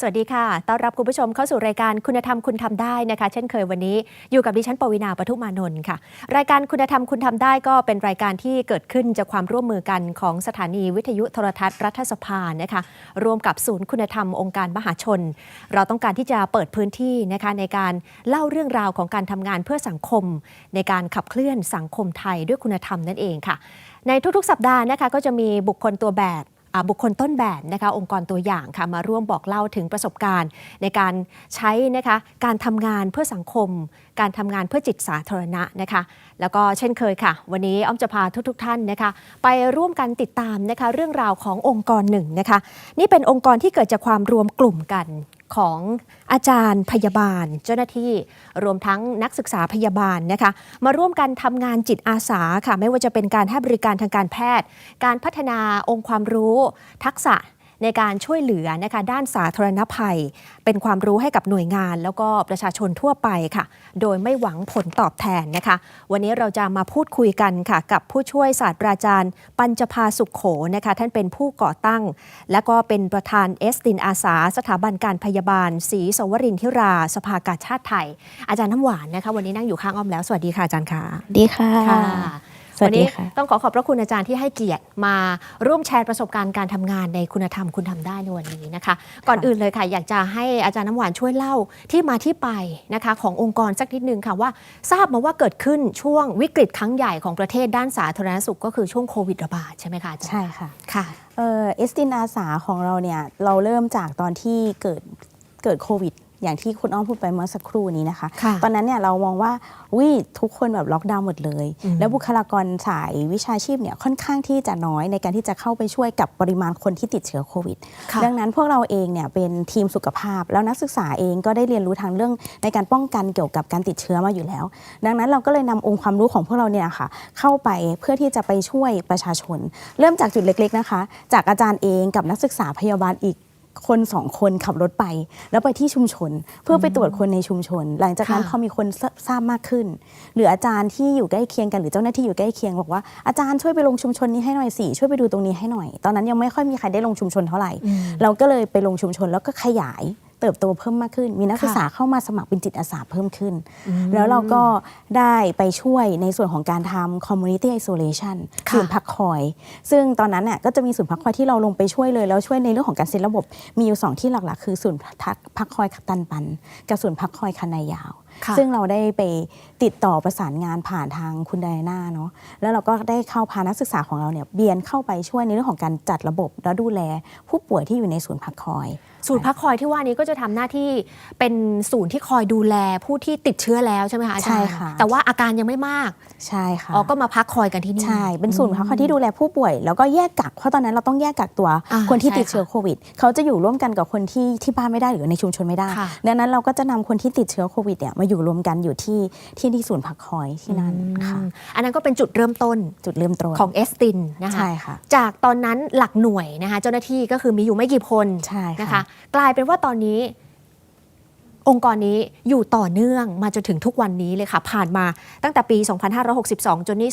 สวัสดีค่ะ ต้อนรับคุณผู้ชมเข้าสู่รายการคุณธรรมคุณทำได้นะคะ เช่นเคยวันนี้อยู่กับดิฉันปวีนาปทุมานนท์ค่ะ รายการคุณธรรมคุณทำได้ก็เป็นรายการที่เกิดขึ้นจากความร่วมมือกันของสถานีวิทยุโทรทัศน์รัฐสภานะคะ ร่วมกับศูนย์คุณธรรมองค์การมหาชน เราต้องการที่จะเปิดพื้นที่นะคะในการเล่าเรื่องราวของการทำงานเพื่อสังคม ในการขับเคลื่อนสังคมไทยด้วยคุณธรรมนั่นเองค่ะ ในทุกๆ สัปดาห์นะคะก็จะมีบุคคลตัวแบบ บุคคลต้นแบบนะคะองค์กรตัวอย่างค่ะมาร่วมบอกเล่าถึงประสบการณ์ในการใช้นะคะการทำงานเพื่อสังคม การทำงานเพื่อจิตสาธารณะนะคะ แล้วก็เช่นเคยค่ะ วันนี้อ้อมจะพาทุกๆทท่านนะคะ ไปร่วมกันติดตามนะคะเรื่องราวขององค์กรหนึ่งนะคะ นี่เป็นองค์กรที่เกิดจากความรวมกลุ่มกันของอาจารย์พยาบาล เจ้าหน้าที่รวมทั้งนักศึกษาพยาบาลนะคะ มาร่วมกันทำงานจิตอาสาค่ะ ไม่ว่าจะเป็นการให้บริการทางการแพทย์ การพัฒนาองค์ความรู้ ทักษะ ในการช่วยเหลือนะคะด้านสาธารณภัย เป็นความรู้ให้กับหน่วยงาน แล้วก็ประชาชนทั่วไปค่ะ โดยไม่หวังผลตอบแทนนะคะ วันนี้เราจะมาพูดคุยกันค่ะ กับผู้ช่วยศาสตราจารย์ ปัญจภาสุขโขนะคะ ท่านเป็นผู้ก่อตั้ง และก็เป็นประธานเอสตินอาสา สถาบันการพยาบาลศรีสวรินทิราสภากาชาติไทย อาจารย์น้ำหวานนะคะ วันนี้นั่งอยู่ข้างอ้อมแล้วสวัสดีค่ะอาจารย์ค่ะดีค่ะค่ะ สวัวัสนดีนี้ค่ะต้องขอขอบพระคุณอาจารย์ที่ให้เกียรติมาร่วมแชร์ประสบการณ์การทำงานในคุณธรรมคุณทำได้ในวันนี้นะคะ ก่อนอื่นเลยค่ะ อยากจะให้อาจารย์น้ำหวานช่วยเล่าที่มาที่ไปนะคะขององค์กรสักนิดนึงค่ะว่า ทราบมาว่าเกิดขึ้นช่วงวิกฤตครั้งใหญ่ของประเทศด้านสาธารณสุขก็คือช่วงโควิดระบาดใช่ไหมคะอาจารย์ใช่ค่ะค่ะเออสตินอาสาของเราเนี่ยเราเริ่มจากตอนที่เกิดเกิดโควิด อย่างที่คุณอ้อมพูดไปเมื่อสักครู่นี้นะคะค่ะตอนนั้นเนี่ยเรามองว่าวิทุกคนแบบล็อกดาวน์หมดเลยอืมแล้วบุคลากรสายวิชาชีพเนี่ยค่อนข้างที่จะน้อยในการที่จะเข้าไปช่วยกับปริมาณคนที่ติดเชื้อโควิดค่ะดังนั้นพวกเราเองเนี่ยเป็นทีมสุขภาพ แล้วนักศึกษาเองก็ได้เรียนรู้ทางเรื่องในการป้องกันเกี่ยวกับการติดเชื้อมาอยู่แล้ว ดังนั้นเราก็เลยนำองค์ความรู้ของพวกเราเนี่ยค่ะเข้าไปเพื่อที่จะไปช่วยประชาชน เริ่มจากจุดเล็กๆนะคะ จากอาจารย์เองกับนักศึกษาพยาบาลอีก คนสองคนขับรถไป แล้วไปที่ชุมชน เพื่อไปตรวจคนในชุมชน หลังจากนั้นค่ะพอมีคนทราทราบมากขึ้น หรืออาจารย์ที่อยู่ใกล้เคียงกันหรือเจ้าหน้าที่อยู่ใกล้เคียงบอกว่าอาจารย์ช่วยไปลงชุมชนนี้ให้หน่อยสิช่วยไปดูตรงนี้ให้หน่อย ตอนนั้นยังไม่ค่อยมีใครได้ลงชุมชนเท่าไหร่อืมเราก็เลยไปลงชุมชนแล้วก็ขยาย เติบโตเพิ่มมากขึ้น มีนักค่ะศึกษาเข้ามาสมัครเป็นจิตอาสาเพิ่มขึ้นอืมแล้วเราก็ได้ไปช่วยในส่วนของการทำ community isolation ค่ะศูนย์พักคอย ซึ่งตอนนั้นเนี่ยก็จะมีศูนย์พักคอยที่เราลงไปช่วยเลย แล้วช่วยในเรื่องของการเซตระบบ มีอยู่สองที่หลักๆ คือศูนย์พักพักคอยตันปัน กับศูนย์พักคอยคันนายาวค่ะ ซึ่งเราได้ไปติดต่อประสานงานผ่านทางคุณไดอาน่าเนาะแล้วเราก็ได้เข้าพานักศึกษาของเราเนี่ยเบียนเข้าไปช่วยในเรื่องของการจัดระบบและดูแล ผู้ป่วยที่อยู่ในศูนย์พักคอย ศูนย์พักคอยที่ว่านี้ก็จะทำหน้าที่เป็นศูนย์ที่คอยดูแลผู้ที่ติดเชื้อแล้วใช่ไหมคะอาจารย์ใช่ค่ะแต่ว่าอาการยังไม่มากใช่ค่ะอ๋อก็มาพักคอยกันที่นี่ใช่เป็นศูนย์พักคอยที่ดูแลผู้ป่วย แล้วก็แยกกักเพราะตอนนั้นเราต้องแยกกักตัวอ่าคนที่ใช่ติดเชื้อค่ะโควิดเขาจะอยู่ร่วมกันกับคนที่ที่บ้านไม่ได้หรือในชุมชนไม่ได้ค่ะดังนั้นเราก็จะนำคนที่ติดเชื้อโควิดเนี่ยมาอยู่รวมกันอยู่ที่ที่ที่ศูนย์พักคอยที่นั่นค่ะอืมอันนั้นก็เป็นจุดเริ่มต้นจุดเริ่มต้นของเอสตินนะคะใช่ค่ะจากตอนนั้นหลักหน่วยนะคะเจ้าหน้าที่ก็คือมีอยู่ไม่กี่คนใช่นะคะค่ะกลายเป็นว่าตอนนี้องค์กรนี้อยู่ต่อเนื่องมาจนถึงทุกวันนี้เลยค่ะ ผ่านมาตั้งแต่ปี 2562 จนนี่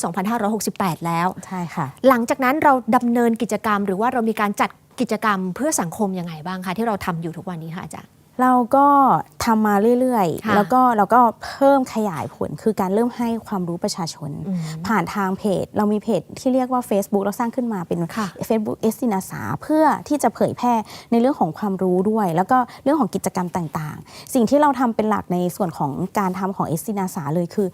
2568 แล้ว ใช่ค่ะ หลังจากนั้นเราดำเนินกิจกรรม หรือว่าเรามีการจัดกิจกรรมเพื่อสังคมยังไงบ้างคะที่เราทำอยู่ทุกวันนี้ค่ะอาจารย์ เราก็ทำมาเรื่อยค่ะๆแล้วก็เราก็เพิ่มขยายผลคือการเริ่มให้ความรู้ประชาชนอืมผ่านทางเพจ เรามีเพจที่เรียกว่า Facebook เราสร้างขึ้นมาเป็นค่ะ Facebook เอสตินาสาเพื่อที่จะเผยแพร่ในเรื่องของความรู้ด้วย แล้วก็เรื่องของกิจกรรมต่างๆ สิ่งที่เราทำเป็นหลักในส่วนของการทำของเอสตินาสาเลยคือ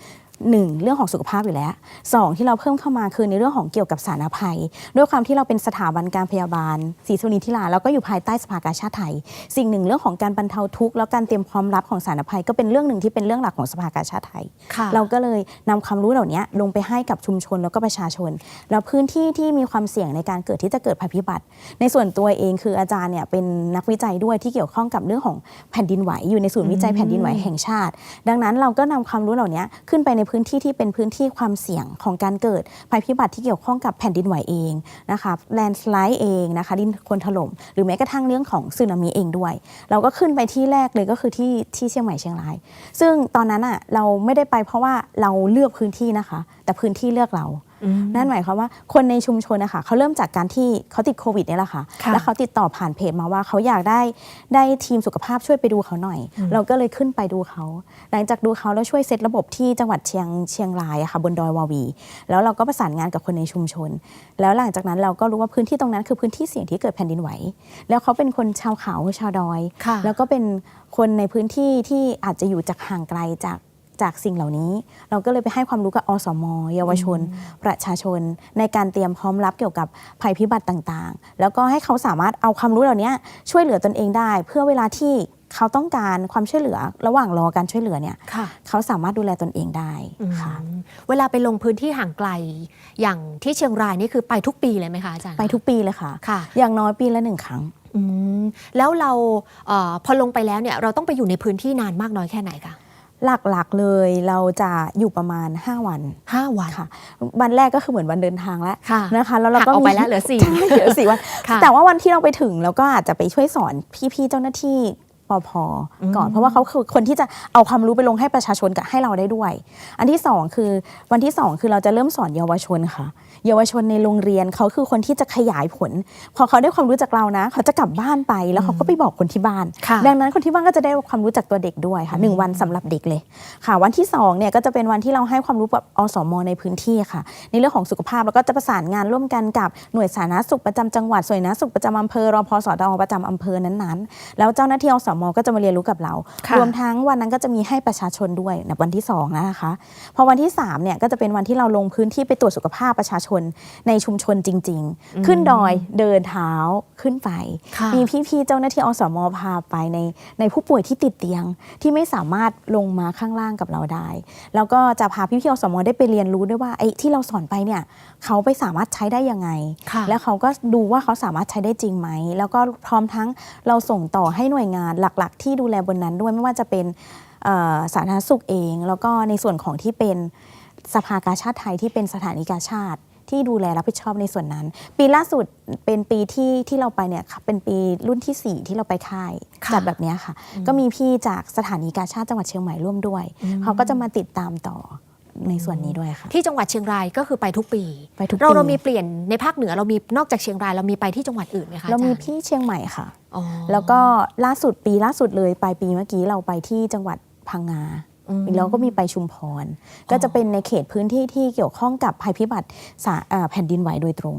หนึ่งเรื่องของสุขภาพอยู่แล้วสองที่เราเพิ่มเข้ามาคือในเรื่องของเกี่ยวกับสารภัย ด้วยความที่เราเป็นสถาบันการพยาบาลศรีสุนินทิราแล้วก็อยู่ภายใต้สภากาชาติไทย สิ่งหนึ่งเรื่องของการบรรเทาทุกข์แล้วการเตรียมพร้อมรับของสารภัย ก็เป็นเรื่องหนึ่งที่เป็นเรื่องหลักของสภากาชาติไทยค่ะเราก็เลยนำความรู้เหล่านี้ลงไปให้กับชุมชนแล้วก็ประชาชน แล้วพื้นที่ที่มีความเสี่ยงในการเกิดที่จะเกิดภัยพิบัติ ในส่วนตัวเองคืออาจารย์เนี่ยเป็นนักวิจัยด้วยที่เกี่ยวข้องกับเรื่องของแผ่นดินไหวอยู่ในศูนย์วิจัยแผ่นดินไหวแห่งชาติ ดังนั้นเราก็นำความรู้เหล่านี้ขึ้นไปในพื้นที่ที่เป็นพื้นที่ความเสี่ยงของการเกิดภัยพิบัติที่เกี่ยวข้องกับแผ่นดินไหวเองนะคะแลนสไลด์เองนะคะดินคนถล่มหรือแม้กระทั่งเรื่องของสึนามิเองด้วย เราก็ขึ้นไปที่แรกเลยก็คือที่ที่เชียงใหม่เชียงราย ซึ่งตอนนั้นอะเราไม่ได้ไปเพราะว่าเราเลือกพื้นที่นะคะ แต่พื้นที่เลือกเรา นั่นหมายความว่าคนในชุมชนนะคะเขาเริ่มจากการที่เขาติดโควิดเนี่ยแหละค่ะค่ะแล้วเขาติดต่อผ่านเพจมาว่าเขาอยากได้ได้ทีมสุขภาพช่วยไปดูเขาหน่อยอืมเราก็เลยขึ้นไปดูเขา หลังจากดูเขาแล้วช่วยเซตระบบที่จังหวัดเชียงเชียงรายอะค่ะบนดอยวาวี แล้วเราก็ประสานงานกับคนในชุมชน แล้วหลังจากนั้นเราก็รู้ว่าพื้นที่ตรงนั้นคือพื้นที่เสี่ยงที่เกิดแผ่นดินไหว แล้วเขาเป็นคนชาวเขาชาวดอยค่ะแล้วก็เป็นคนในพื้นที่ที่อาจจะอยู่จากห่างไกลจาก จากสิ่งเหล่านี้ เราก็เลยไปให้ความรู้กับอสม เยาวชน ประชาชน ในการเตรียมพร้อมรับเกี่ยวกับภัยพิบัติต่างๆ แล้วก็ให้เขาสามารถเอาความรู้เหล่านี้ช่วยเหลือตนเองได้ เพื่อเวลาที่เขาต้องการความช่วยเหลือระหว่างรอการช่วยเหลือเนี่ยค่ะเขาสามารถดูแลตนเองได้ค่ะอืมเวลาไปลงพื้นที่ห่างไกล อย่างที่เชียงรายนี่คือไปทุกปีเลยไหมคะอาจารย์ไปทุกปีเลยค่ะค่ะอย่างน้อยปีละหนึ่งครั้งอืมแล้วเราเออพอลงไปแล้วเนี่ยเราต้องไปอยู่ในพื้นที่นานมากน้อยแค่ไหนคะ หลักๆเลยเราจะอยู่ประมาณ 5 วันห้าวันค่ะ วันแรกก็คือเหมือนวันเดินทางแล้วค่ะนะคะแล้วเราหักก็ออกมีไปแล้วเหลือสี่ใช่เหลือสี่วันค่ะแต่ว่าวันที่เราไปถึงเราก็อาจจะไปช่วยสอนพี่ๆเจ้าหน้าที่ ปพก่อนเพราะว่าเขาคือคนที่จะเอาความรู้ไปลงให้ประชาชนกับให้เราได้ด้วย อันที่สองคือวันที่สองคือเราจะเริ่มสอนเยาวชนค่ะ เยาวชนในโรงเรียนเขาคือคนที่จะขยายผล พอเขาได้ความรู้จากเรานะ เขาจะกลับบ้านไปแล้วเขาก็ไปบอกคนที่บ้านค่ะดังนั้นคนที่บ้านก็จะได้ความรู้จากตัวเด็กด้วยค่ะหนึ่งวันสำหรับเด็กเลยค่ะ วันที่สองเนี่ยก็จะเป็นวันที่เราให้ความรู้กับอสมในพื้นที่ค่ะ ในเรื่องของสุขภาพแล้วก็จะประสานงานร่วมกันกับหน่วยสาธารณสุขประจำจังหวัดส่วนสาธารณสุขประจำอำเภอรพสตอประจำอำเภอนั้นๆ แล้วเจ้าหน้าที่อสมก็จะมาเรียนรู้กับเราค่ะรวมทั้งวันนั้นก็จะมีให้ประชาชนด้วยในวันที่สองนะคะ พอวันที่3เนี่ยก็จะเป็นวันที่เราลงพื้นที่ไปตรวจสุขภาพประชาชนในชุมชนจริง ๆ ขึ้นดอยเดินเท้าขึ้นไปค่ะมีพี่ๆเจ้าหน้าที่อสมพาไปในในผู้ป่วยที่ติดเตียงที่ไม่สามารถลงมาข้างล่างกับเราได้ แล้วก็จะพาพี่ๆอสมได้ไปเรียนรู้ด้วยว่าไอ้ที่เราสอนไปเนี่ยเขาไปสามารถใช้ได้ยังไงค่ะแล้วเขาก็ดูว่าเขาสามารถใช้ได้จริงไหม แล้วก็พร้อมทั้งเราส่งต่อให้หน่วยงานหลักๆ ที่ดูแลบนนั้นด้วยไม่ว่าจะเป็นเอ่อสาธารณสุขเอง แล้วก็ในส่วนของที่เป็นสภากาชาติไทยที่เป็นสถานีกาชาติที่ดูแลรับผิดชอบในส่วนนั้น ปีล่าสุดเป็นปีที่ที่เราไปเนี่ยค่ะเป็นปีรุ่นที่ 4 ที่เราไปค่ายค่ะจัดแบบเนี้ยค่ะ ก็มีพี่จากสถานีกาชาติจังหวัดเชียงใหม่ร่วมด้วย เขาก็จะมาติดตามต่อ ในส่วนนี้ด้วยค่ะ ที่จังหวัดเชียงรายก็คือไปทุกปีไปทุกเราปีเรามีเปลี่ยนในภาคเหนือเรามีนอกจากเชียงรายเรามีไปที่จังหวัดอื่นไหมคะเรามีอจย์พี่เชียงใหม่ค่ะ อ๋อแล้วก็ล่าสุดปีล่าสุดเลยปลายปีเมื่อกี้เราไปที่จังหวัดพังงา อืม แล้วก็มีไปชุมพร ก็จะเป็นในเขตพื้นที่ที่เกี่ยวข้องกับภัยพิบัติสาอ่าแผ่นดินไหวโดยตรง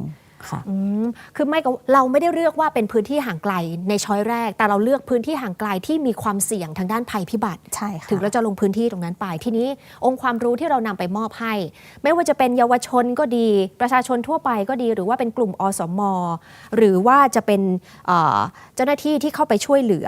ค่ะอืมคือไม่ก็เราไม่ได้เลือกว่าเป็นพื้นที่ห่างไกลในช้อยแรก แต่เราเลือกพื้นที่ห่างไกลที่มีความเสี่ยงทางด้านภัยพิบัติใช่ค่ะถึงเราจะลงพื้นที่ตรงนั้นไป ทีนี้องค์ความรู้ที่เรานำไปมอบให้ ไม่ว่าจะเป็นเยาวชนก็ดี ประชาชนทั่วไปก็ดี หรือว่าเป็นกลุ่มอสม หรือว่าจะเป็นเอ่อเจ้าหน้าที่ที่เข้าไปช่วยเหลือ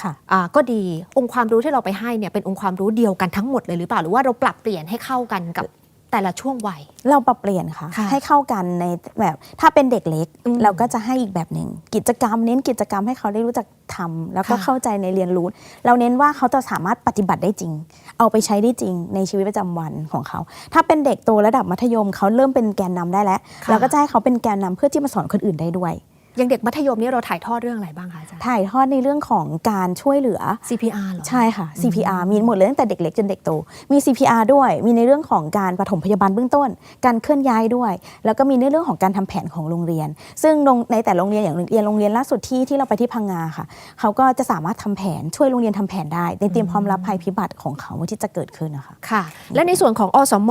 ค่ะอ่าก็ดีองค์ความรู้ที่เราไปให้เนี่ยเป็นองค์ความรู้เดียวกันทั้งหมดเลยหรือเปล่าหรือว่าเราปรับเปลี่ยนให้เข้ากันกับ แต่ละช่วงวัย เราปรับเปลี่ยนค่ะ ค่ะให้เข้ากันในแบบถ้าเป็นเด็กเล็ก อืมเราก็จะให้อีกแบบหนึ่งกิจกรรมเน้นกิจกรรมให้เขาได้รู้จักทำแล้วก็ค่ะ เข้าใจในเรียนรู้ เราเน้นว่าเขาจะสามารถปฏิบัติได้จริง เอาไปใช้ได้จริงในชีวิตประจำวันของเขา ถ้าเป็นเด็กโตระดับมัธยมเขาเริ่มเป็นแกนนำได้แล้วค่ะเราก็จะให้เขาเป็นแกนนำเพื่อที่มาสอนคนอื่นได้ด้วยอ ย่างเด็กมัธยมนี่เราถ่ายทอดเรื่องอะไรบ้างคะอาจารย์ถ่ายทอดในเรื่องของการช่วยเหลือ CPR เหรอ ใช่ค่ะ CPR มีหมดเลยตั้งแต่เด็กเล็กจนเด็กโต มี CPR ด้วย มีในเรื่องของการปฐมพยาบาลเบื้องต้น การเคลื่อนย้ายด้วย แล้วก็มีในเรื่องของการทำแผนของโรงเรียน ซึ่งโรงในแต่โรงเรียนอย่างเรียนโรงเรียนล่าสุดที่ที่เราไปที่พังงาค่ะ เขาก็จะสามารถทำแผนช่วยโรงเรียนทำแผนได้ในเตรียมพร้อมรับภัยพิบัติของเขาที่จะเกิดขึ้นนะคะค่ะ และในส่วนของอสม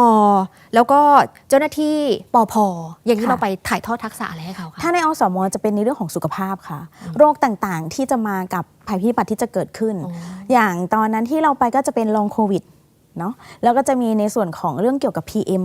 แล้วก็เจ้าหน้าที่ปพอย่างนี้ค่ะเราไปถ่ายทอดทักษะอะไรให้เขาคะถ้าในอสมจะเป็นในเรื่องของสุขภาพค่ะ โรคต่างๆที่จะมากับภัยพิบัติที่จะเกิดขึ้นอ๋ออย่างตอนนั้นที่เราไปก็จะเป็นลองโควิด เนาะแล้วก็จะมีในส่วนของเรื่องเกี่ยวกับ PM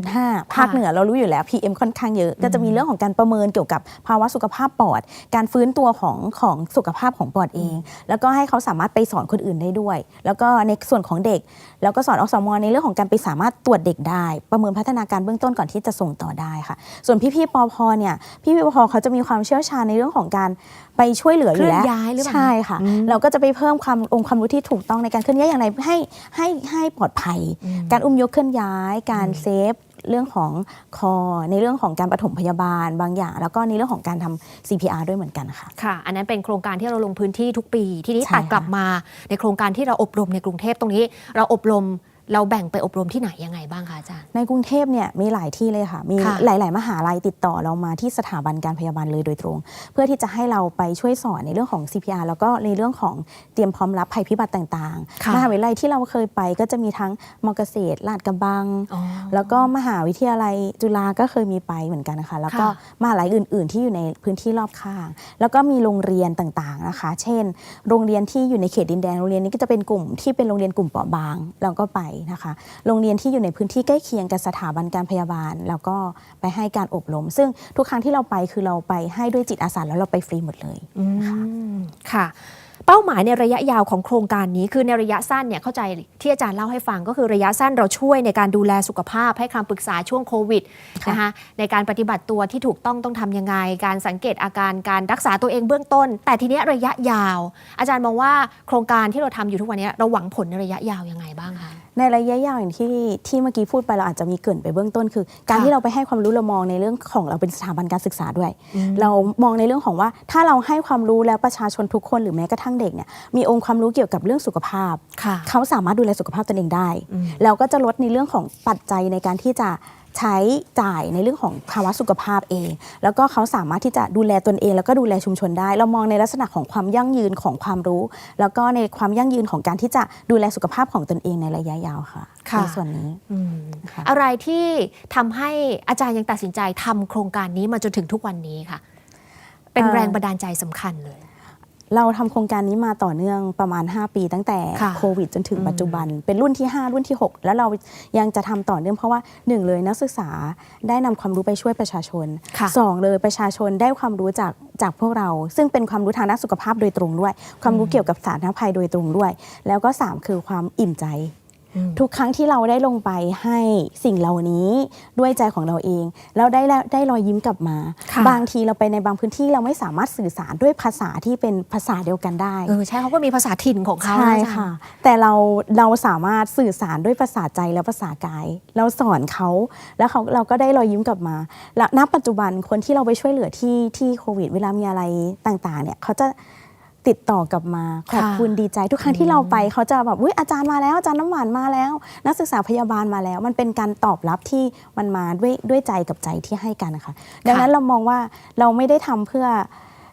2.5 ภาคเหนือเรารู้อยู่แล้ว PM ค่อนข้างเยอะ ก็จะมีเรื่องของการประเมินเกี่ยวกับภาวะสุขภาพปอด การฟื้นตัวของของสุขภาพของปอดเอง แล้วก็ให้เขาสามารถไปสอนคนอื่นได้ด้วย แล้วก็ในส่วนของเด็ก แล้วก็สอนอสมในเรื่องของการไปสามารถตรวจเด็กได้ ประเมินพัฒนาการเบื้องต้นก่อนที่จะส่งต่อได้ค่ะ ส่วนพี่ๆปอพเนี่ยพี่ๆปอพเขาจะมีความเชี่ยวชาญในเรื่องของการไปช่วยเหลืออยู่แล้วเคลื่อนย้ายหรือเปล่าใช่ค่ะอืมเราก็จะไปเพิ่มความองค์ความรู้ที่ถูกต้องในการเคลื่อนย้ายอย่างไรให้ให้ให้ปลอดภัยอืมการอุ้มยกเคลื่อนย้าย การเซฟเรื่องของคอ ในเรื่องของการปฐมพยาบาลบางอย่าง แล้วก็ในเรื่องของการทำ CPR ด้วยเหมือนกันค่ะ ค่ะ อันนั้นเป็นโครงการที่เราลงพื้นที่ทุกปี ทีนี้ใช่ตัดค่ะกลับมาในโครงการที่เราอบรมในกรุงเทพตรงนี้ เราอบรม เราแบ่งไปอบรมที่ไหนยังไงบ้างคะอาจารย์ ในกรุงเทพเนี่ยมีหลายที่เลยค่ะ มีค่ะ หลาย ๆ มหาลัยติดต่อเรามาที่สถาบันการพยาบาลเลยโดยตรง เพื่อที่จะให้เราไปช่วยสอนในเรื่องของ CPR แล้วก็ในเรื่องของเตรียมพร้อมรับภัยพิบัติต่างค่ะๆมหาวิทยาลัยที่เราเคยไปก็จะมีทั้งมอเกษตรลาดกระบัง อ๋อ แล้วก็มหาวิทยาลัยจุฬาก็เคยมีไปเหมือนกันนะคะ แล้วก็ค่ะมหาลัยอื่น ๆ ที่อยู่ในพื้นที่รอบข้าง แล้วก็มีโรงเรียนต่าง ๆ นะคะ เช่น โรงเรียนที่อยู่ในเขตดินแดง โรงเรียนนี้ก็จะเป็นกลุ่มที่เป็นโรงเรียนกลุ่มเปราะบาง เราก็ไปนะคะ โรงเรียนที่อยู่ในพื้นที่ใกล้เคียงกับสถาบันการพยาบาล แล้วก็ไปให้การอบรม ซึ่งทุกครั้งที่เราไปคือเราไปให้ด้วยจิตอาสาแล้วเราไปฟรีหมดเลยอืมค่ะเป้าหมายในระยะยาวของโครงการนี้คือในระยะสั้นเนี่ยเข้าใจที่อาจารย์เล่าให้ฟังก็คือระยะสั้นเราช่วยในการดูแลสุขภาพให้คำปรึกษาช่วงโควิดค่ะนะคะในการปฏิบัติตัวที่ถูกต้องต้องทำยังไง การสังเกตอาการการรักษาตัวเองเบื้องต้น แต่ทีเนี้ยระยะยาว อาจารย์มองว่าโครงการที่เราทำอยู่ทุกวันนี้เราหวังผลในระยะยาวยังไงบ้างคะ ในระยะยาวอย่างที่ที่เมื่อกี้พูดไปเราอาจจะมีเกรินไปเบื้องต้นคือ การค่ะที่เราไปให้ความรู้เรามองในเรื่องของเราเป็นสถาบันการศึกษาด้วยอืมเรามองในเรื่องของว่าถ้าเราให้ความรู้แล้วประชาชนทุกคนหรือแม้กระทั่งเด็กเนี่ยมีองค์ความรู้เกี่ยวกับเรื่องสุขภาพค่ะเขาสามารถดูแลสุขภาพตนเองได้อืมแล้วก็จะลดในเรื่องของปัจจัยในการที่จะ ใช้จ่ายในเรื่องของภาวะสุขภาพเอง แล้วก็เขาสามารถที่จะดูแลตนเอง แล้วก็ดูแลชุมชนได้ เรามองในลักษณะของความยั่งยืนของความรู้ แล้วก็ในความยั่งยืนของการที่จะดูแลสุขภาพของตนเองในระยะยาวค่ะค่ะในส่วนนี้อืมค่ะอะไรที่ทำให้อาจารย์ยังตัดสินใจทำโครงการนี้มาจนถึงทุกวันนี้ค่ะ เป็นเอ่อแรงบันดาลใจสำคัญเลย เราทำโครงการนี้มาต่อเนื่องประมาณ 5 ปีตั้งแต่ค่ะโควิดจนถึงอืมปัจจุบัน เป็นรุ่นที่ 5 รุ่นที่ 6 แล้วเรายังจะทำต่อเนื่องเพราะว่า 1 เลยนักศึกษาได้นำความรู้ไปช่วยประชาชนค่ะ2เลยประชาชนได้ความรู้จากจากพวกเรา ซึ่งเป็นความรู้ทางด้านสุขภาพโดยตรงด้วย ความรู้เกี่ยวกับสาธารณภัยโดยตรงด้วย แล้วก็ 3 คือความอิ่มใจอืม ทุกครั้งที่เราได้ลงไปให้สิ่งเหล่านี้ด้วยใจของเราเองแล้วได้แล้วได้รอยยิ้มกลับมาค่ะบางทีเราไปในบางพื้นที่เราไม่สามารถสื่อสารด้วยภาษาที่เป็นภาษาเดียวกันได้เออใช่เขาก็มีภาษาถิ่นของเขาใช่นอาจารย์ค่ะ แต่เราเราสามารถสื่อสารด้วยภาษาใจและภาษากาย เราสอนเขา แล้วเขาเราก็ได้รอยยิ้มกลับมา และณปัจจุบันคนที่เราไปช่วยเหลือที่ที่โควิด เวลามีอะไรต่างๆเนี่ยเขาจะ ติดต่อกลับมาขอบคุณดีใจทุกครั้งที่เราไปเขาจะแบบอุ้ยอาจารย์มาแล้วอาจารย์น้ำหวานมาแล้ว นักศึกษาพยาบาลมาแล้ว มันเป็นการตอบรับที่มันมาด้วยด้วยใจกับใจที่ให้กันนะคะ ดังนั้นเรามองว่าเราไม่ได้ทำเพื่อ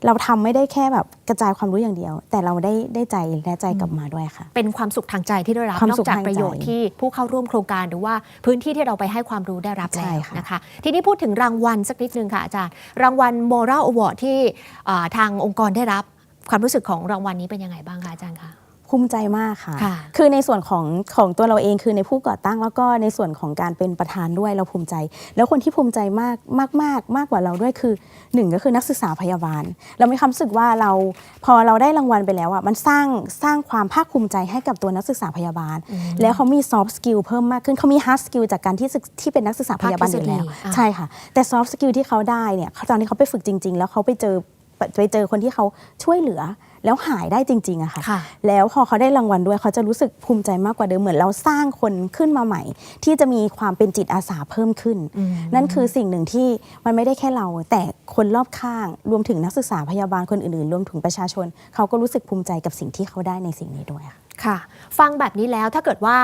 เราทำไม่ได้แค่แบบกระจายความรู้อย่างเดียว แต่เราได้ได้ใจและใจกลับมาด้วยค่ะ เป็นความสุขทางใจที่ได้รับความนอสุกขจากทางใจประโยชน์ที่ผู้เข้าร่วมโครงการหรือว่าพื้นที่ที่เราไปให้ความรู้ได้รับใช่แล้วค่ะนะคะ ทีนี้พูดถึงรางวัลสักนิดนึงค่ะอาจารย์ รางวัล Moral Award ที่อ่าทางองค์กรได้รับ ความรู้สึกของรางวัลนี้เป็นยังไงบ้างคะอาจารย์คะภูมิใจมากค่ะค่ะ คือในส่วนของของตัวเราเองคือในผู้ก่อตั้งแล้วก็ในส่วนของการเป็นประธานด้วยเราภูมิใจ แล้วคนที่ภูมิใจมากมากมากมากกว่าเราด้วยคือหนึ่งก็คือนักศึกษาพยาบาล เรามีความรู้สึกว่าเราพอเราได้รางวัลไปแล้วอะมันสร้างสร้างความภาคภูมิใจให้กับตัวนักศึกษาพยาบาล แล้วเขามี soft skill เพิ่มมากขึ้นเขามี hard skill จากการที่ศึกที่เป็นนักศึกษาพยาบาลอยู่แล้วภาคทฤษฎีอะใช่ค่ะ แต่ soft skill ที่เขาได้เนี่ยตอนที่เขาไปฝึกจริง ๆ แล้วเขาไปเจอ ไปเจอคนที่เขาช่วยเหลือ แล้วหายได้จริงๆอะค่ะค่ะ แล้วพอเขาได้รางวัลด้วยเขาจะรู้สึกภูมิใจมากกว่าเดิมเหมือนเราสร้างคนขึ้นมาใหม่ ที่จะมีความเป็นจิตอาสาเพิ่มขึ้นอืมนั่นคือสิ่งหนึ่งที่มันไม่ได้แค่เรา แต่คนรอบข้างรวมถึงนักศึกษาพยาบาลคนอื่นๆ รวมถึงประชาชน เขาก็รู้สึกภูมิใจกับสิ่งที่เขาได้ในสิ่งนี้ด้วยค่ะ ค่ะ ฟังแบบนี้แล้วถ้าเกิดว่า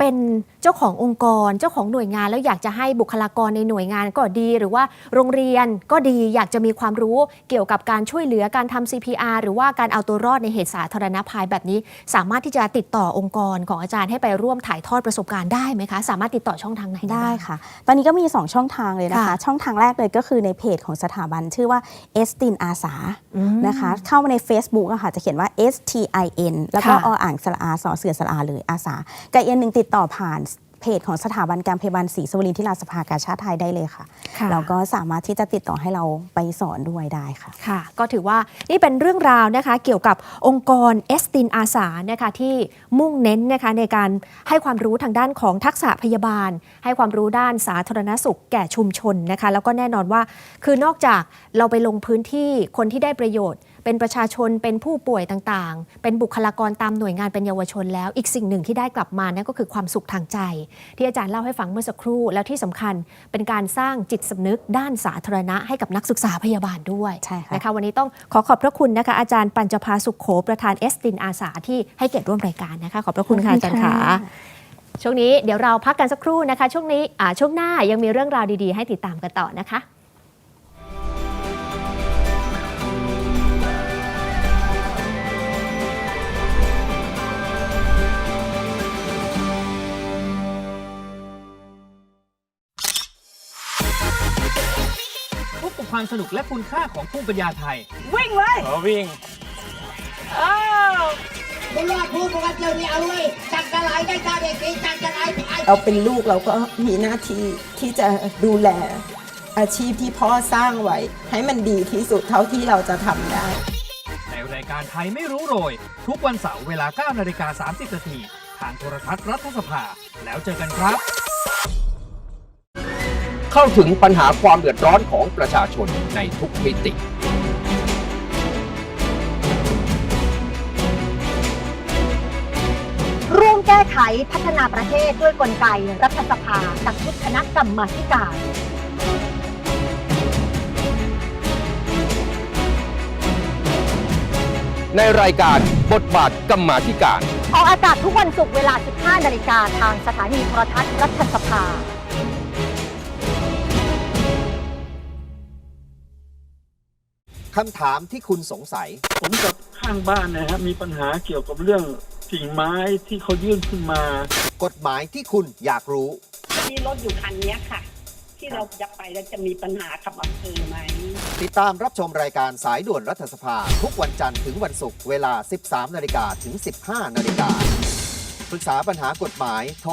เป็นเจ้าขององค์กร เจ้าของหน่วยงานแล้วอยากจะให้บุคลากรในหน่วยงานก็ดี หรือว่าโรงเรียนก็ดีอยากจะมีความรู้เกี่ยวกับการช่วยเหลือการทำ CPR หรือว่าการเอาตัวรอดในเหตุสาธารณภัยแบบนี้ สามารถที่จะติดต่อองค์กรของอาจารย์ให้ไปร่วมถ่ายทอดประสบการณ์ได้ไหมคะ สามารถติดต่อช่องทางไหนได้บ้างค่ะ ตอนนี้ก็มี 2 ช่องทางเลยนะคะค่ะช่องทางแรกเลยก็คือในเพจของสถาบันชื่อว่า e s t i n อาสาอืมนะคะเข้ามาใน Facebook อะค่ะจะเขียนว่า S T I N แล้วก็ค่ะออ่างสระอาสอเสือสระอาเลยอาสากับอีกอันหนึ่งติดต่อผ่านเพจของสถาบันการพยาบาลศรีสวรินทร์ที่ราชสภากาชาติไทยได้เลยค่ะค่ะเราก็สามารถที่จะติดต่อให้เราไปสอนด้วยได้ค่ะค่ะ ก็ถือว่านี่เป็นเรื่องราวนะคะ เกี่ยวกับองค์กรเอสตินอาสานะคะที่มุ่งเน้นนะคะในการให้ความรู้ทางด้านของทักษะพยาบาล ให้ความรู้ด้านสาธารณสุขแก่ชุมชนนะคะ แล้วก็แน่นอนว่าคือนอกจากเราไปลงพื้นที่คนที่ได้ประโยชน์ เป็นประชาชนเป็นผู้ป่วยต่างๆ เป็นบุคลากรตามหน่วยงานเป็นเยาวชนแล้ว อีกสิ่งหนึ่งที่ได้กลับมานั่นก็คือความสุขทางใจ ที่อาจารย์เล่าให้ฟังเมื่อสักครู่ แล้วที่สำคัญเป็นการสร้างจิตสำนึกด้านสาธารณะให้กับนักศึกษาพยาบาลด้วยใช่ค่ะนะคะวันนี้ต้องขอขอบพระคุณนะคะอาจารย์ปัญจภาสุขโขประธานเอสตินอาสาที่ให้เกียรติร่วมรายการนะคะขอบพระคุณค่ะอาจารย์ค่ะช่วงนี้เดี๋ยวเราพักกันสักครู่นะคะ ช่วงนี้อ่าช่วงหน้ายังมีเรื่องราวดีๆ ให้ติดตามกันต่อนะคะ ความสนุกและคุณค่าของภูมิปัญญาไทย วิ่งเลยขอวิ่งอ้าวบุญรอดพูดกันเจ้านี่เอาเลยจักกะไหลได้ตาเด็กดีจักกะไหลไอ้เราเป็นลูกเราก็มีหน้าที่ที่จะดูแลอาชีพที่พ่อสร้างไว้ ให้มันดีที่สุดเท่าที่เราจะทำได้ ในรายการไทยไม่รู้โรย ทุกวันเสาร์เวลา9นาฬิกา30นาทีทางโทรทัศน์รัฐสภา แล้วเจอกันครับ เข้าถึงปัญหาความเดือดร้อนของประชาชนในทุกมิติ ร่วมแก้ไขพัฒนาประเทศด้วยกลไกรัฐสภากับชุดคณะกรรมาธิการในรายการบทบาทกรรมาธิการ ออกอากาศทุกวันศุกร์เวลา 15 นาฬิกาทางสถานีโทรทัศน์รัฐสภา คำถามที่คุณสงสัย ผมกับข้างบ้านนะฮะมีปัญหาเกี่ยวกับเรื่องกิ่งไม้ที่เขายื่นขึ้นมา กฎหมายที่คุณอยากรู้ มีรถอยู่คันเนี้ยค่ะ ที่เราจะไปแล้วจะมีปัญหากับอำเภอไหม ติดตามรับชมรายการสายด่วนรัฐสภา ทุกวันจันทร์ถึงวันศุกร์เวลา 13 นาฬิกาถึง 15 นาฬิกาปรึกษาปัญหากฎหมายโทร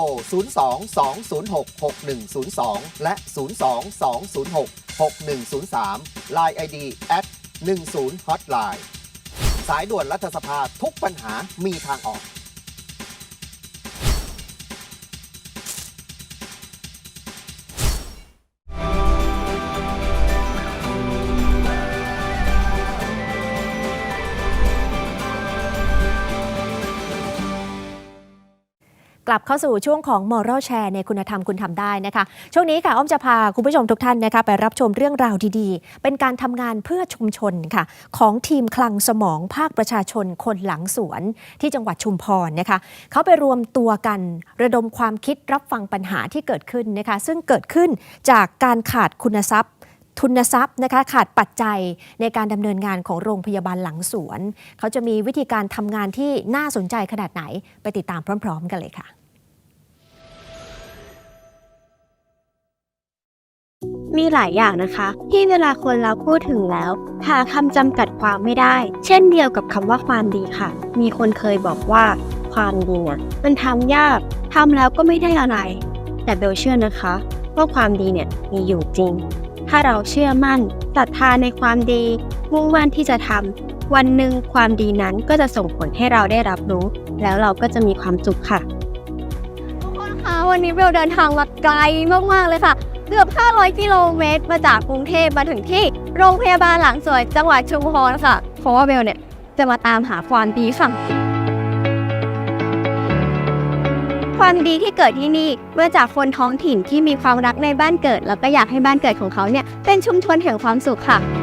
02-206-6102 และ 02-206-6103 Line ID at 10 Hotline สายด่วนรัฐสภาทุกปัญหามีทางออก ลับเข้าสู่ช่วงของ Moral Share ในคุณธรรมคุณทำได้นะคะ ช่วงนี้ค่ะอ้อมจะพาคุณผู้ชมทุกท่านนะคะไปรับชมเรื่องราวดีๆ เป็นการทำงานเพื่อชุมชนค่ะ ของทีมคลังสมองภาคประชาชนคนหลังสวน ที่จังหวัดชุมพรนะคะเขาไปรวมตัวกันระดมความคิดรับฟังปัญหาที่เกิดขึ้นนะคะ ซึ่งเกิดขึ้นจากการขาดคุณทรัพย์ทุนทรัพย์นะคะขาดปัจจัยในการดำเนินงานของโรงพยาบาลหลังสวน เขาจะมีวิธีการทำงานที่น่าสนใจขนาดไหน ไปติดตามพร้อม ๆ กันเลยค่ะ มีหลายอย่างนะคะ ที่เวลาคนเราพูดถึงแล้วหาคำจำกัดความไม่ได้ เช่นเดียวกับคำว่าความดีค่ะ มีคนเคยบอกว่าความดีเนี่ยมันทำยากทำแล้วก็ไม่ได้อะไร แต่เบลเชื่อนะคะว่าความดีเนี่ยมีอยู่จริง ถ้าเราเชื่อมั่นศรัทธาในความดีมุ่งมั่นที่จะทำวันหนึ่งความดีนั้นก็จะส่งผลให้เราได้รับรู้ แล้วเราก็จะมีความสุขค่ะ ทุกคนคะวันนี้เบลเดินทางมาไกลมากๆเลยค่ะ กือบ 500 กิโลเมตร มาจากกรุงเทพมาถึงที่โรงพยาบาลหลังสวยจังหวัดชุมพรค่ะ เพราะว่าเบลเนี่ย จะมาตามหาความดีค่ะ ความดีที่เกิดที่นี่มาจากคนท้องถิ่นที่มีความรักในบ้านเกิด แล้วก็อยากให้บ้านเกิดของเขาเนี่ยเป็นชุมชนแห่งความสุขค่ะ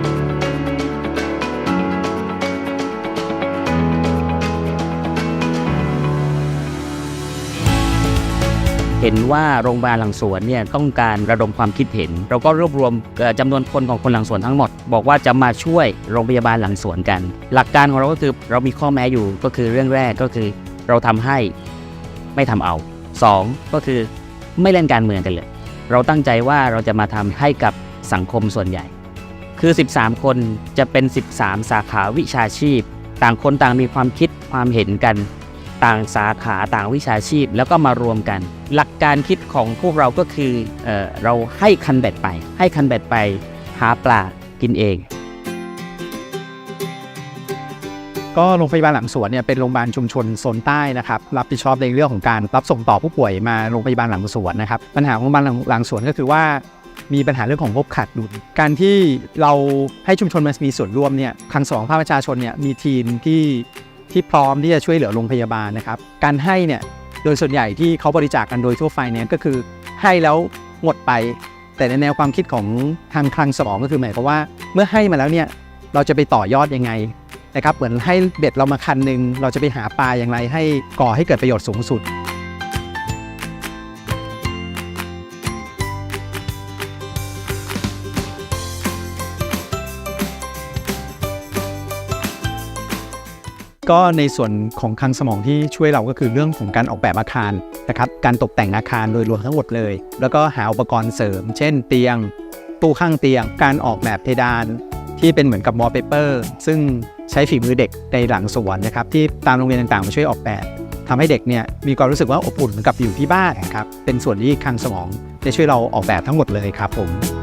เห็นว่าโรงพยาบาลหลังสวนเนี่ยต้องการระดมความคิดเห็น เราก็รวบรวมเอ่อจำนวนคนของคนหลังสวนทั้งหมด บอกว่าจะมาช่วยโรงพยาบาลหลังสวนกัน หลักการของเราก็คือเรามีข้อแม้อยู่ก็คือเรื่องแรกก็คือ เราทำให้ไม่ทำเอาสองก็คือไม่เล่นการเมืองกันเลย เราตั้งใจว่าเราจะมาทำให้กับสังคมส่วนใหญ่ คือ 13 คนจะเป็น 13 สาขาวิชาชีพ ต่างคนต่างมีความคิดความเห็นกัน ต่างสาขาต่างวิชาชีพ แล้วก็มารวมกัน หลักการคิดของพวกเราก็คือเออเราให้คันแบตไป ให้คันแบตไปหาปลากินเอง ก็โรงพยาบาลหลังสวนเนี่ยเป็นโรงพยาบาลชุมชนโซนใต้นะครับรับผิดชอบในเรื่องของการรับส่งต่อผู้ป่วยมาโรงพยาบาลหลังสวนนะครับปัญหาของโรงพยาบาลหลังสวนก็คือว่ามีปัญหาเรื่องของงบขาดดุล การที่เราให้ชุมชนมันมีส่วนร่วมเนี่ยทางสองภาคประชาชนเนี่ยมีทีมที่ ที่พร้อมที่จะช่วยเหลือโรงพยาบาลนะครับ การให้เนี่ยโดยส่วนใหญ่ที่เขาบริจาคกันโดยทั่วไปเนี่ยก็คือให้แล้วหมดไป แต่ในแนวความคิดของทางคลังสมองก็คือหมายความว่าเมื่อให้มาแล้วเนี่ยเราจะไปต่อยอดยังไงนะครับเหมือนให้เบ็ดเรามาคันหนึ่งเราจะไปหาปลาอย่างไร ให้ก่อให้เกิดประโยชน์สูงสุด ก็ในส่วนของคลังสมองที่ช่วยเราก็คือเรื่องของการออกแบบอาคารนะครับการตกแต่งอาคารโดยรวมทั้งหมดเลย แล้วก็หาอุปกรณ์เสริม เช่น เตียง ตู้ข้างเตียง การออกแบบเพดาน ที่เป็นเหมือนกับวอลเปเปอร์ซึ่งใช้ฝีมือเด็กในหลังสวนนะครับที่ตามโรงเรียนต่างๆมาช่วยออกแบบทำให้เด็กเนี่ยมีความรู้สึกว่าอบอุ่นเหมือนกับอยู่ที่บ้านครับเป็นส่วนที่คลังสมองจะช่วยเราออกแบบทั้งหมดเลยครับผม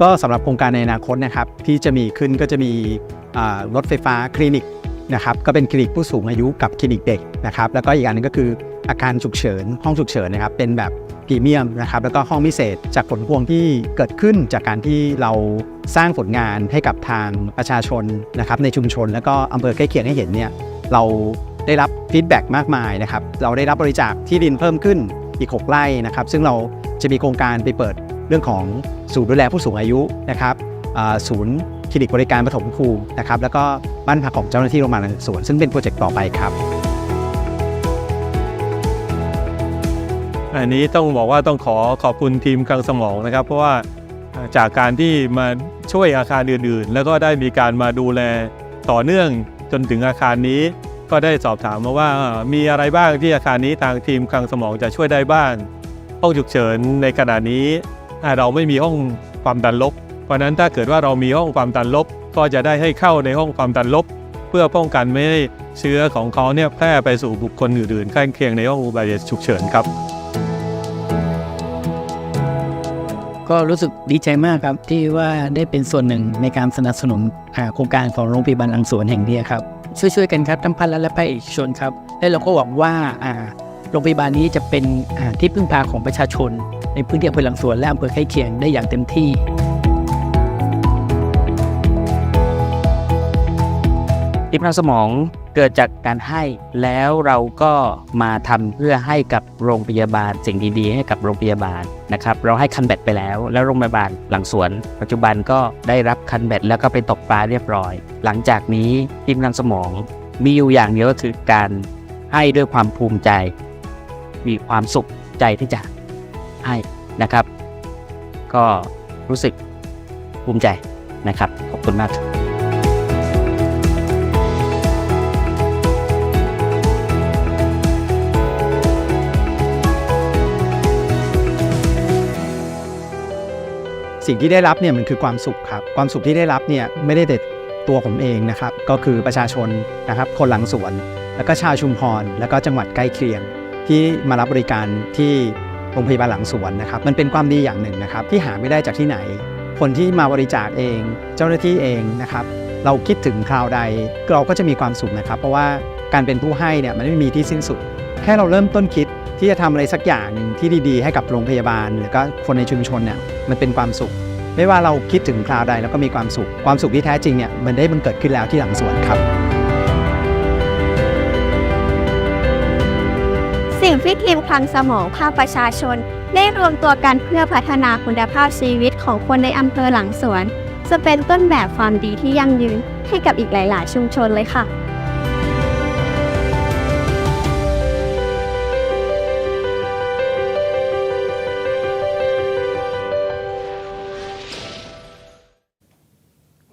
ก็สำหรับโครงการในอนาคตนะครับที่จะมีขึ้นก็จะมีรถไฟฟ้าคลินิกนะครับก็เป็นคลินิกผู้สูงอายุกับคลินิกเด็กนะครับแล้วก็อีกอันหนึงก็คืออาการฉุกเฉินห้องฉุกเฉินนะครับเป็นแบบพรีเมียมนะครับแล้วก็ห้องพิเศษจากผลพวงที่เกิดขึ้นจากการที่เราสร้างผลงานให้กับทางประชาชนนะครับในชุมชน แล้วก็อำเภอใกล้เคียงให้เห็นเนี่ยเราได้รับฟีดแบ็กมากมายนะครับเราได้รับบริจาคที่ดินเพิ่มขึ้นอีก 6ไร่นะครับซึ่งเราจะมีโครงการไปเปิดเรื่องของ ศูนย์ดูแลผู้สูงอายุนะครับศูนย์คลินิกบริการปฐมภูมินะครับแล้วก็บ้านพักของเจ้าหน้าที่โรงพยาบาลสวนซึ่งเป็นโปรเจกต์ต่อไปครับ อันนี้ต้องบอกว่าต้องขอขอบคุณทีมคลังสมองนะครับ เพราะว่าจากการที่มาช่วยอาคารอื่นๆ แล้วก็ได้มีการมาดูแลต่อเนื่องจนถึงอาคารนี้ ก็ได้สอบถามมาว่ามีอะไรบ้างที่อาคารนี้ทางทีมคลังสมองจะช่วยได้บ้างห้องฉุกเฉินในขณะนี้ เราไม่มีห้องความดันลบ เพราะนั้นถ้าเกิดว่าเรามีห้องความดันลบ ก็จะได้ให้เข้าในห้องความดันลบ เพื่อป้องกันไม่ให้เชื้อของเขาเนี่ยแพร่ไปสู่บุคคลอื่นๆข้างเคียงในห้องอุบัติเหตุฉุกเฉินครับ ก็รู้สึกดีใจมากครับที่ว่าได้เป็นส่วนหนึ่งในการสนับสนุนโครงการของโรงพยาบาลหลังสวนแห่งนี้ครับช่วยๆกันครับทั้งภาครัฐและภาคเอกชนครับและเราก็หวังว่าโรงพยาบาลนี้จะเป็นที่พึ่งพาของประชาชน ในพื้นที่อำเภอหลังสวนและอำเภอใกล้เคียงได้อย่างเต็มที่ทีมพลังสมองเกิดจากการให้แล้วเราก็มาทำเพื่อให้กับโรงพยาบาลสิ่งดีๆให้กับโรงพยาบาลนะครับเราให้คันแบตไปแล้ว แล้วโรงพยาบาลหลังสวน ปัจจุบันก็ได้รับคันแบตแล้วก็ไปตกปลาเรียบร้อย หลังจากนี้ทีมพลังสมองมีอยู่อย่างเดียวก็คือการให้ด้วยความภูมิใจ มีความสุขใจที่จะ ให้นะครับ ก็รู้สึกภูมิใจนะครับ ขอบคุณมากครับสิ่งที่ได้รับเนี่ยมันคือความสุขครับ ความสุขที่ได้รับเนี่ยไม่ได้แต่ตัวผมเองนะครับ ก็คือประชาชนนะครับคนหลังสวน แล้วก็ชาวชุมพร แล้วก็จังหวัดใกล้เคียงที่มารับบริการที่ โรงพยาบาลหลังสวนนะครับมันเป็นความดีอย่างหนึ่งนะครับที่หาไม่ได้จากที่ไหน คนที่มาบริจาคเอง เจ้าหน้าที่เองนะครับเราคิดถึงคราวใดเราก็จะมีความสุขนะครับ เพราะว่าการเป็นผู้ให้เนี่ยมันไม่มีที่สิ้นสุด แค่เราเริ่มต้นคิดที่จะทำอะไรสักอย่างหนึ่งที่ดีๆ ให้กับโรงพยาบาล หรือก็คนในชุมชนเนี่ยมันเป็นความสุข ไม่ว่าเราคิดถึงคราวใดแล้วก็มีความสุข ความสุขที่แท้จริงเนี่ยมันได้มันเกิดขึ้นแล้วที่หลังสวนครับ สิ่งที่ทีมคลังสมองภาคประชาชน ได้รวมตัวกันเพื่อพัฒนาคุณภาพชีวิตของคนในอำเภอหลังสวน จะเป็นต้นแบบความดีที่ยั่งยืนให้กับอีกหลาย ๆ ชุมชนเลยค่ะ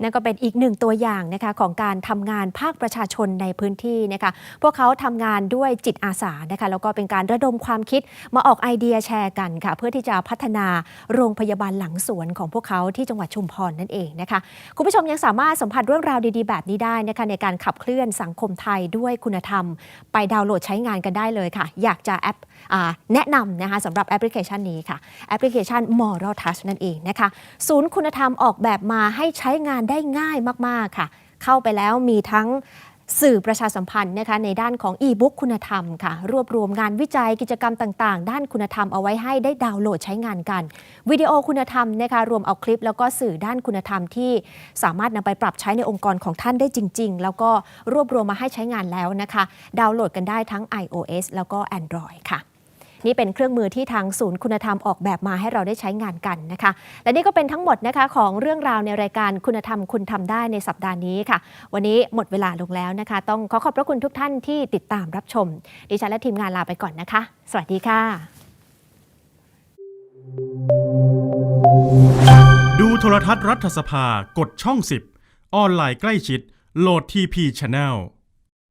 นั่นก็เป็นอีกหนึ่งตัวอย่างนะคะของการทำงานภาคประชาชนในพื้นที่นะคะพวกเขาทำงานด้วยจิตอาสานะคะแล้วก็เป็นการระดมความคิดมาออกไอเดียแชร์กันค่ะ เพื่อที่จะพัฒนาโรงพยาบาลหลังสวนของพวกเขาที่จังหวัดชุมพรนั่นเองนะคะคุณผู้ชมยังสามารถสัมผัสเรื่องราวดีๆ แบบนี้ได้นะคะในการขับเคลื่อนสังคมไทยด้วยคุณธรรม ไปดาวน์โหลดใช้งานกันได้เลยค่ะ อยากจะแอปอแนะนำนะคะสำหรับแอปพลิเคชันนี้ค่ะแอปพลิเคชัน Moral Touch นั่นเองนะคะศูนย์คุณธรรมออกแบบมาให้ใช้งานได้ได้ง่ายมากๆค่ะ เข้าไปแล้วมีทั้งสื่อประชาสัมพันธ์นะคะในด้านของอีบุ๊กคุณธรรมค่ะ รวบรวมงานวิจัยกิจกรรมต่าง ๆ ด้านคุณธรรมเอาไว้ให้ได้ดาวน์โหลดใช้งานกัน วิดีโอคุณธรรมนะคะรวมเอาคลิปแล้วก็สื่อด้านคุณธรรมที่สามารถนำไปปรับใช้ในองค์กรของท่านได้จริง ๆ แล้วก็รวบรวมมาให้ใช้งานแล้วนะคะ ดาวน์โหลดกันได้ทั้ง iOS แล้วก็ Android ค่ะ นี่เป็นเครื่องมือที่ทางศูนย์คุณธรรมออกแบบมาให้เราได้ใช้งานกันนะคะ และนี่ก็เป็นทั้งหมดนะคะของเรื่องราวในรายการคุณธรรมคุณทำได้ในสัปดาห์นี้ค่ะ วันนี้หมดเวลาลงแล้วนะคะ ต้องขอขอบพระคุณทุกท่านที่ติดตามรับชม ดิฉันและทีมงานลาไปก่อนนะคะ สวัสดีค่ะ ดูโทรทัศน์รัฐสภากดช่อง 10 ออนไลน์ใกล้ชิด โหลดทีพีช n แนล